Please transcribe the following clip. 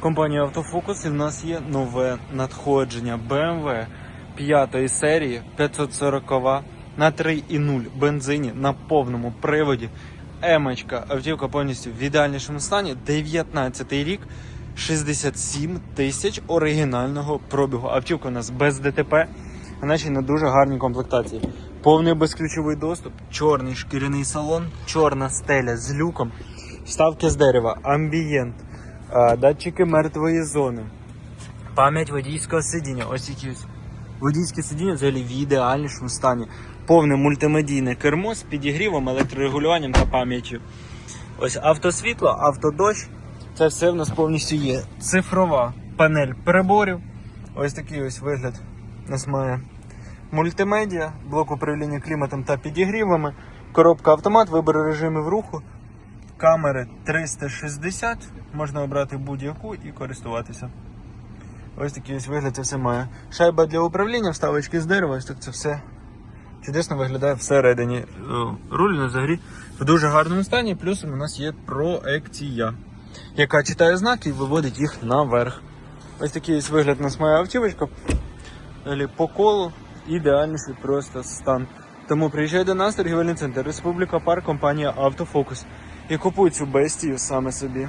компанії Автофокус і в нас є нове надходження BMW 5 серії 540 на 3,0 бензині на повному приводі. Емочка, автівка повністю в ідеальнішому стані. 19 рік, 67 тисяч оригінального пробігу. Автівка у нас без ДТП, а наче на дуже гарній комплектації. Повний безключовий доступ, чорний шкіряний салон, чорна стеля з люком, вставки з дерева, амбієнт, датчики мертвої зони, пам'ять водійського сидіння. Ось якісь водійське сидіння взагалі в ідеальнішому стані. Повне мультимедійне кермо з підігрівом, електрорегулюванням та пам'яттю. Ось автосвітло, автодощ. Це все в нас повністю є. Цифрова панель приборів. Ось такий ось вигляд у нас має мультимедіа, блок управління кліматом та підігрівами, коробка автомат, вибір режимів руху, камери 360, можна обрати будь-яку і користуватися. Ось такий ось вигляд це все має. Шайба для управління, вставочки з дерева, ось так це все чудесно виглядає всередині. Е, Руль на взагалі в дуже гарному стані, плюсом у нас є проекція, яка читає знаки і виводить їх наверх. Ось такий ось вигляд у нас має автівочка. По колу ідеальніший просто стан. Тому приїжджай до нас, торгівельний центр, Республіка Парк, компанія Автофокус. І купуй цю бестію саме собі.